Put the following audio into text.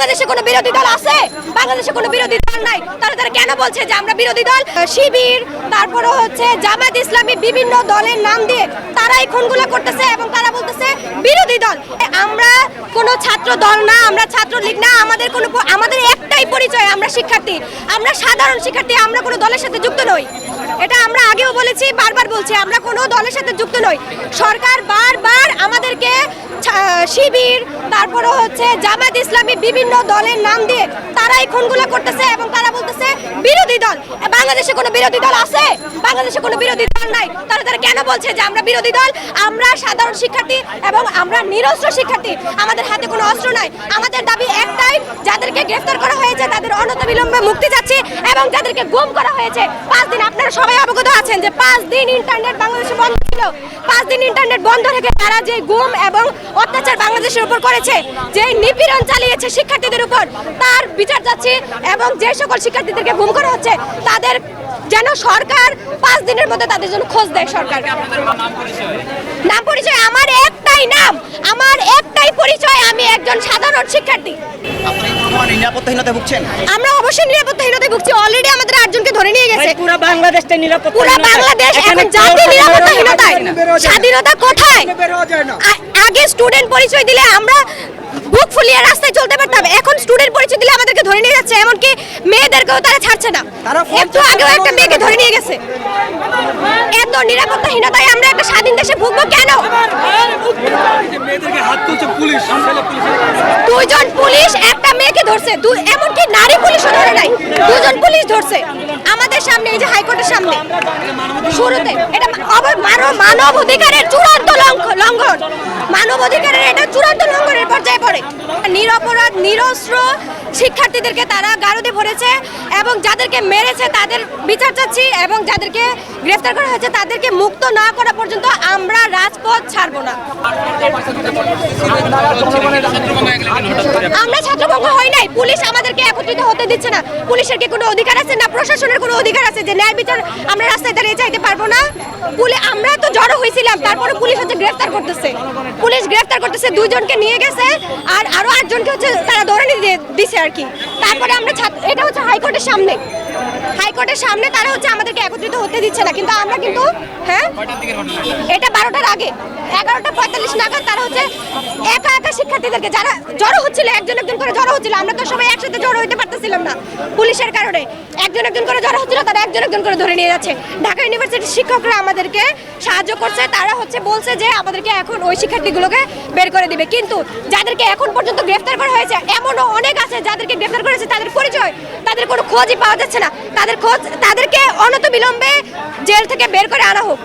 বাংলাদেশে কোনো বিরোধী দল আছে? বাংলাদেশে কোনো বিরোধী দল নাই। তাহলে তারা কেন বলছে যে আমরা বিরোধী দল? শিবির তারপরে হচ্ছে জামাত ইসলামী বিভিন্ন দলের নাম দিয়ে তারাই খুনগুলো করতেছে এবং তারা বলতেছে বিরোধী দল। আমরা কোনো ছাত্র দল না, আমরা ছাত্র লীগ না, আমাদের কোনো আমাদের একটাই পরিচয়, আমরা শিক্ষার্থী। আমরা সাধারণ শিক্ষার্থী, আমরা কোনো দলের সাথে যুক্ত নই। এটা আমরা আগেও বলেছি, বারবার বলছি, আমরা কোনো দলের সাথে যুক্ত নই। সরকার বারবার আমাদেরকে শিবির তারপরে হচ্ছে জামাত ইসলামী বিভিন্ন দলের নাম দিয়ে তারা এই খুনগুলো করতেছে এবং তারা বলতেছে বিরোধী দল। বাংলাদেশে কোনো বিরোধী দল আছে? বাংলাদেশে কোনো বিরোধী দল নাই। তাহলে তারা কেন বলছে যে আমরা বিরোধী দল? আমরা সাধারণ শিক্ষার্থী এবং আমরা নিরস্ত্র শিক্ষার্থী। আমাদের হাতে কোনো অস্ত্র নাই। আমাদের দাবি একটাই, যাদেরকে গ্রেফতার করা হয়েছে, তাদের অনতবিলম্বে মুক্তি যাচ্ছে এবং যাদেরকে গুম করা হয়েছে। পাঁচ দিন আপনারা সবাই অবগত আছেন যে পাঁচ দিন ইন্টারনেট বাংলাদেশে বন্ধ ছিল। পাঁচ দিন ইন্টারনেট বন্ধ রেখে তারা যে গুম এবং অত্যাচার বাংলাদেশের উপর করেছে যে নিপীড়ন চালিয়েছে শিক্ষার্থীদের উপর, তার বিচার যাচ্ছে এবং যে সকল শিক্ষার্থীদেরকে গুম করা হচ্ছে তাদের যেন সরকার পাঁচ দিনের মধ্যে তাদের জন্য খোঁজ দেয় সরকার নাম পরিচয় আমার একটাই নাম আমার একটাই পরিচয় আমি একজন সাধারণ শিক্ষার্থী। নিরাপত্তাহীনতায় ভুগছেন? আমরা অবশ্যই নিরাপত্তাহীনতায় ভুগছি অলরেডি আমাদের আটজনকে ধরে নিয়ে গেছে। পুরো বাংলাদেশটা নিরাপত্তা পুরো বাংলাদেশ এখন জাতি নিরাপত্তাহীনতায়। স্বাধীনতা কোথায়? আগে স্টুডেন্ট পরিচয় দিলে আমরা বুক ফুলিয়ে রাস্তায় চলতে পারতাম। এখন স্টুডেন্ট পরিচয় দিলে আমাদেরকে ধরে নিয়ে যাচ্ছে এমনকি মেয়েদেরকেও তারা ছাড়ছে না। একটু আগেও একটা মেয়েকে ধরে নিয়ে গেছে। এত নিরাপত্তাহীনতায় আমরা একটা স্বাধীন দেশে ভুগবো কেন? মেয়েদেরকে হাত তুলছে পুলিশ দুইজন পুলিশ। একটা মেয়েকে ধরছে। দুই এমনকি নারী পুলিশও ধরে নাই। দুজন পুলিশ ধরছে। আমাদের সামনে এই যে হাইকোর্টের সামনে শুরুতে এটা মানব অধিকারের চূড়ান্ত লঙ্ঘন। মানব অধিকারের এটা চূড়ান্ত নিরপরাধ নিরস্ত্র শিক্ষার্থীদেরকে তারা গারদে ভরেছে এবং যাদেরকে মেরেছে তাদের বিচার চাচ্ছি এবং যাদেরকে গ্রেফতার করা হয়েছে তাদেরকে মুক্ত না করা পর্যন্ত আমরা রাজপথ ছাড়ব না। আমরা ছাত্রভঙ্গ হই নাই, পুলিশ একত্রিত হতে দিচ্ছে না। পুলিশের কি কোনো অধিকার আছে না প্রশাসনের কোনো অধিকার আছে যে ন্যায় বিচার আমরা রাস্তায় দাঁড়িয়ে যাইতে পারব না? পুলিশ আমরা তো জড়ো হয়েছিলাম তারপরে পুলিশ হচ্ছে গ্রেফতার করতেছে। পুলিশ গ্রেফতার করতেছে, দুইজনকে নিয়ে গেছে আর আরও আটজনকে হচ্ছে তারা ধরে নিয়ে দিছে আর কি। তারপরে আমরা এটা হচ্ছে হাইকোর্টের সামনে। হাইকোর্টের সামনে তারা হচ্ছে আমাদেরকে একত্রিত হতে দিচ্ছে না। কিন্তু আমরা কিন্তু হ্যাঁ? এটা বারোটার আগে, এগারোটা পঁয়তাল্লিশ নাগাদ তারা হচ্ছে একা একা শিক্ষার্থীদেরকে, যারা জড়ো হচ্ছিল, একজন একজন করে জড়ো হচ্ছিল, আমরা তো সবাই একসাথে জড়ো হইতে পারতেছিলাম না পুলিশের কারণে। একজন একজন করে জড়ো হচ্ছিল, তারা একজন একজন করে ধরে নিয়ে যাচ্ছে। ঢাকা ইউনিভার্সিটির শিক্ষকরা আমাদেরকে সাহায্য করছে, তারা হচ্ছে বলছে যে আমাদেরকে এখন ওই শিক্ষার্থীগুলোকে বের করে দিবে। কিন্তু যাদেরকে এখন পর্যন্ত গ্রেফতার করা হয়েছে, এমনও অনেক আছে যাদেরকে গ্রেফতার করেছে, তাদের পরিচয়, তাদের কোনো খোঁজই পাওয়া যাচ্ছে না। তাদের খোঁজ তাদেরকে অনত বিলম্বে জেল থেকে বের করে আনা হোক।